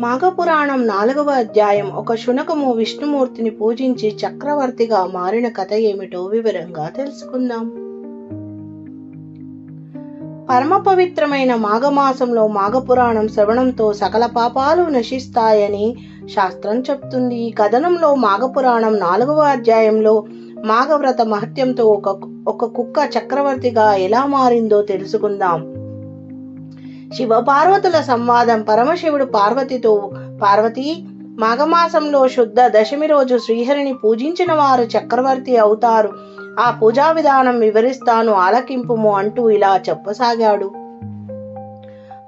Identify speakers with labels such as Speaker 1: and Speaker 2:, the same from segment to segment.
Speaker 1: మాఘపురాణం నాలుగవ అధ్యాయం ఒక శునకము విష్ణుమూర్తిని పూజించి చక్రవర్తిగా మారిన కథ ఏమిటో వివరంగా తెలుసుకుందాం. పరమ పవిత్రమైన మాఘమాసంలో మాఘపురాణం శ్రవణంతో సకల పాపాలు నశిస్తాయని శాస్త్రం చెప్తుంది. ఈ కథనంలో మాఘపురాణం నాలుగవ అధ్యాయంలో మాఘవ్రత మహత్యంతో ఒక ఒక కుక్క చక్రవర్తిగా ఎలా మారిందో తెలుసుకుందాం. శివ పార్వతుల సంవాదం పరమశివుడు పార్వతితో పార్వతి మాఘమాసంలో శుద్ధ దశమి రోజు శ్రీహరిని పూజించిన వారు చక్రవర్తి అవుతారు. ఆ పూజా విధానం వివరిస్తాను ఆలకింపుము అంటూ ఇలా చెప్పసాగాడు.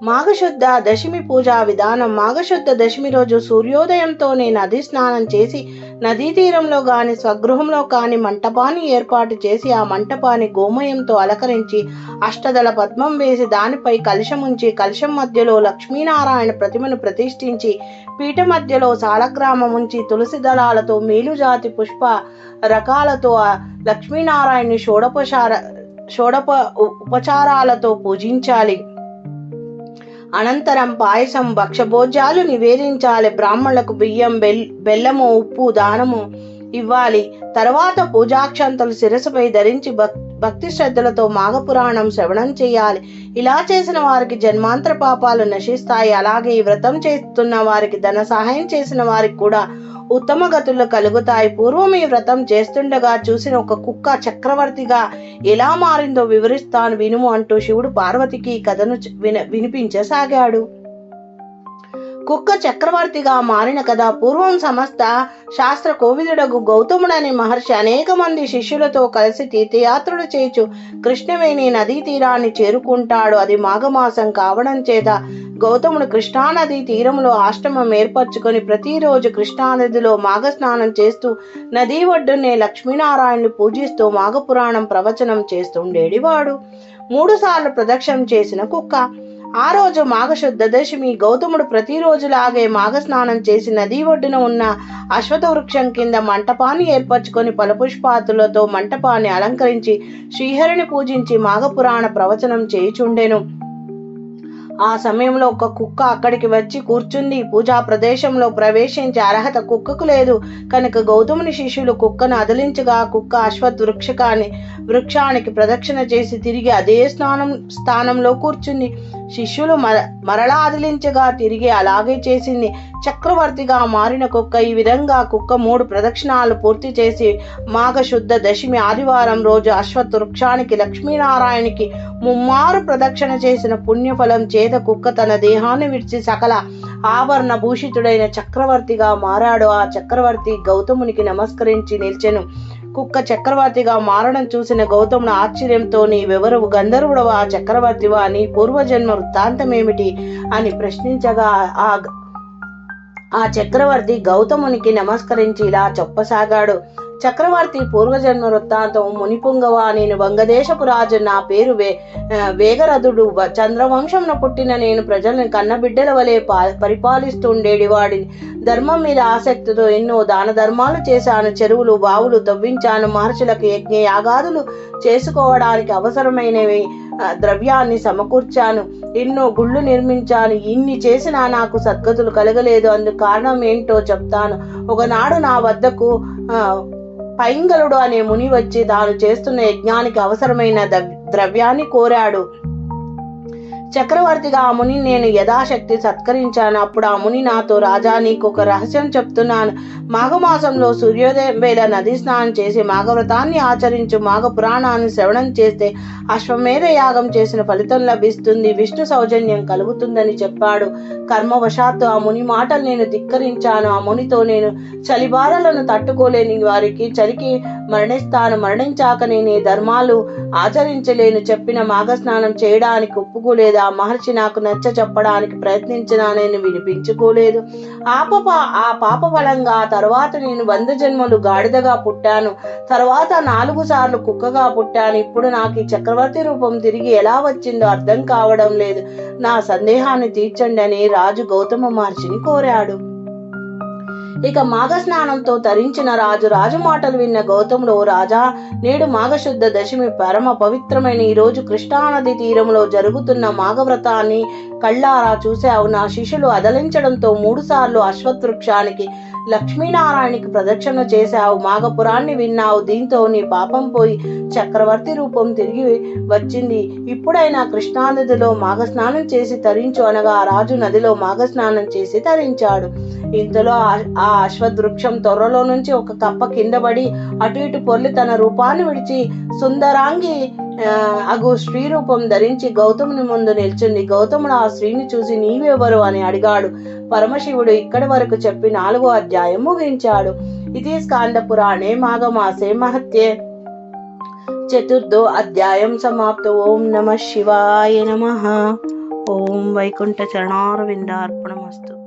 Speaker 1: మాఘశుద్ధ దశమి పూజా విధానం. మాఘశుద్ధ దశమి రోజు సూర్యోదయంతోనే నది స్నానం చేసి నదీ తీరంలో గాని స్వగృహంలో కాని మంటపాన్ని ఏర్పాటు చేసి ఆ మంటపాన్ని గోమయంతో అలంకరించి అష్టదళ పద్మం వేసి దానిపై కలశం ఉంచి కలశం మధ్యలో లక్ష్మీనారాయణ ప్రతిమను ప్రతిష్ఠించి పీఠ మధ్యలో సాలగ్రామం ఉంచి తులసి దళాలతో మేలుజాతి పుష్ప రకాలతో ఆ లక్ష్మీనారాయణని షోడపచార షోడప ఉపచారాలతో పూజించాలి. అనంతరం పాయసం భక్షభోజ్యాలు నివేదించాలి. బ్రాహ్మణులకు బియ్యం బెల్ బెల్లము ఉప్పు దానము ఇవ్వాలి. తర్వాత పూజాక్షంతలు శిరసుపై ధరించి భక్ భక్తి శ్రద్ధలతో మాఘపురాణం శ్రవణం చేయాలి. ఇలా చేసిన వారికి జన్మాంతర పాపాలు నశిస్తాయి. అలాగే ఈ వ్రతం చేస్తున్న వారికి ధన సహాయం చేసిన వారికి కూడా ఉత్తమ గతులు కలుగుతాయి. పూర్వం ఈ వ్రతం చేస్తుండగా చూసిన ఒక కుక్క చక్రవర్తిగా ఎలా మారిందో వివరిస్తాను వినుము అంటూ శివుడు పార్వతికి ఈ కథను విన వినిపించసాగాడు. కుక్క చక్రవర్తిగా మారిన కథ పూర్వం సమస్త శాస్త్ర కోవిదుడగు గౌతముడని మహర్షి అనేక మంది శిష్యులతో కలిసి తీర్థయాత్రలు చేచు కృష్ణవేణి నదీ తీరాన్ని చేరుకుంటాడు. అది మాఘమాసం కావడం చేత గౌతముడు కృష్ణానది తీరంలో ఆశ్రమం ఏర్పరచుకొని ప్రతిరోజు కృష్ణానదిలో మాఘ స్నానం చేస్తూ నదీ ఒడ్డునే లక్ష్మీనారాయణని పూజిస్తూ మాఘపురాణం ప్రవచనం చేస్తుండేడివాడు. మూడుసార్లు ప్రదక్షిణం చేసిన కుక్క ఆ రోజు మాఘశుద్ధ దశమి గౌతముడు ప్రతిరోజులాగే మాఘ స్నానం చేసి నదీ ఒడ్డున ఉన్న అశ్వథ వృక్షం కింద మంటపాన్ని ఏర్పరచుకొని ఫలపుష్పాతులతో మంటపాన్ని అలంకరించి శ్రీహరిని పూజించి మాఘపురాణ ప్రవచనం చేయుచుండెను. ఆ సమయంలో ఒక కుక్క అక్కడికి వచ్చి కూర్చుంది. పూజా ప్రదేశంలో ప్రవేశించే అర్హత కుక్కకు లేదు. కనుక గౌతముని శిష్యులు కుక్కను అదిలించగా కుక్క అశ్వత్ వృక్షకాన్ని వృక్షానికి ప్రదక్షిణ చేసి తిరిగి అదే స్నానం స్థానంలో కూర్చుంది. శిష్యులు మర మరలా అదిలించగా తిరిగి అలాగే చేసింది. చక్రవర్తిగా మారిన కుక్క ఈ విధంగా కుక్క మూడు ప్రదక్షిణాలు పూర్తి చేసి మాఘశుద్ధ దశమి ఆదివారం రోజు అశ్వత్ వృక్షానికి లక్ష్మీనారాయణకి ముమ్మారు ప్రదక్షిణ చేసిన పుణ్యఫలం చేత కుక్క తన దేహాన్ని విడిచి సకల ఆభరణ భూషితుడైన చక్రవర్తిగా మారాడు. ఆ చక్రవర్తి గౌతమునికి నమస్కరించి నిల్చెను. కుక్క చక్రవర్తిగా మారడం చూసిన గౌతముడు ఆశ్చర్యంతో నీవెవరు గంధర్వుడవా? చక్రవర్తివా? నీ పూర్వజన్మ వృత్తాంతమేమిటి? అని ప్రశ్నించగా ఆ ఆ చక్రవర్తి గౌతమునికి నమస్కరించి ఇలా చెప్పసాగాడు. చక్రవర్తి పూర్వజన్మ వృత్తాంతం మునిపుంగవ నేను వంగదేశపు రాజు నా పేరు వే వేగరథుడు. వ- చంద్రవంశంలో పుట్టిన నేను ప్రజలను కన్నబిడ్డల వలె పా పరిపాలిస్తుండేడి వాడిని ధర్మం మీద ఆసక్తితో ఎన్నో దాన ధర్మాలు చేశాను. చెరువులు బావులు తవ్వించాను. మహర్షులకు యజ్ఞ యాగాదులు చేసుకోవడానికి అవసరమైనవి ద్రవ్యాన్ని సమకూర్చాను. ఎన్నో గుళ్ళు నిర్మించాను. ఇన్ని చేసినా నాకు సద్గతులు కలగలేదు. అందుకు కారణం ఏంటో చెప్తాను. ఒకనాడు నా వద్దకు పైంగలుడు అనే ముని వచ్చి తాను చేస్తున్న యజ్ఞానికి అవసరమైన ద్రవ్యాన్ని కోరాడు. చక్రవర్తిగా ఆ ముని నేను యథాశక్తి సత్కరించాను. అప్పుడు ఆ ముని నాతో రాజా నీకు ఒక రహస్యం చెప్తున్నాను. మాఘమాసంలో సూర్యోదయం వేళ నది స్నానం చేసి మాఘవ్రతాన్ని ఆచరించు. మాఘ పురాణాన్ని శ్రవణం చేస్తే అశ్వమేధ యాగం చేసిన ఫలితం లభిస్తుంది. విష్ణు సౌజన్యం కలుగుతుందని చెప్పాడు. కర్మవశాత్తు ఆ ముని మాటలు నేను ధిక్కరించాను. ఆ మునితో నేను చలిబారలను తట్టుకోలేని వారికి చలికి మరణిస్తాను. మరణించాక నేను ధర్మాలు ఆచరించలేను. చెప్పిన మాఘ స్నానం చేయడానికి ఒప్పుకోలేదు. ఆ మహర్షి నాకు నచ్చ చెప్పడానికి ప్రయత్నించినా నేను వినిపించుకోలేదు. ఆ పాప ఆ పాప ఫలంగా తర్వాత నేను వంద జన్మలు గాడిదగా పుట్టాను. తర్వాత నాలుగు సార్లు కుక్కగా పుట్టాను. ఇప్పుడు నాకు ఈ చక్రవర్తి రూపం తిరిగి ఎలా వచ్చిందో అర్థం కావడం లేదు. నా సందేహాన్ని తీర్చండి అని రాజు గౌతమ మహర్షిని కోరాడు. ఇక మాఘ స్నానంతో తరించిన రాజు రాజు మాటలు విన్న గౌతముడు "ఓ రాజా నేడు మాఘశుద్ధ దశమి పరమ పవిత్రమైన ఈ రోజు కృష్ణానది తీరంలో జరుగుతున్న మాఘవ్రతాన్ని కళ్ళారా చూశావు. నా శిష్యులు అదలించడంతో మూడుసార్లు అశ్వత్వృక్షానికి లక్ష్మీనారాయణకి ప్రదక్షిణ చేశావు. మాఘపురాన్ని విన్నావు. దీంతో నీ పాపం పోయి చక్రవర్తి రూపం తిరిగి వచ్చింది. ఇప్పుడైనా కృష్ణానదిలో మాఘ స్నానం చేసి తరించు అనగా రాజు నదిలో మాఘ స్నానం చేసి తరించాడు. ఇంతలో ఆ- ఆ అశ్వవృక్షం త్వరలో నుంచి ఒక కప్ప కిందబడి అటు ఇటు పొర్లి తన రూపాన్ని విడిచి సుందరాంగి అగు స్త్రీ రూపం ధరించి గౌతముని ముందు నిల్చుంది. గౌతముడు ఆ స్త్రీని చూసి నీవెవరు? అని అడిగాడు. పరమశివుడు ఇక్కడి వరకు చెప్పి నాలుగో అధ్యాయం ముగించాడు. ఇది స్కాంద పురాణే మాఘమాసే మహత్యే. చతుర్థో అధ్యాయం సమాప్త. ఓం నమ శివాయ నమ. ఓం వైకుంఠ చరణారవిందార్పణమస్తు.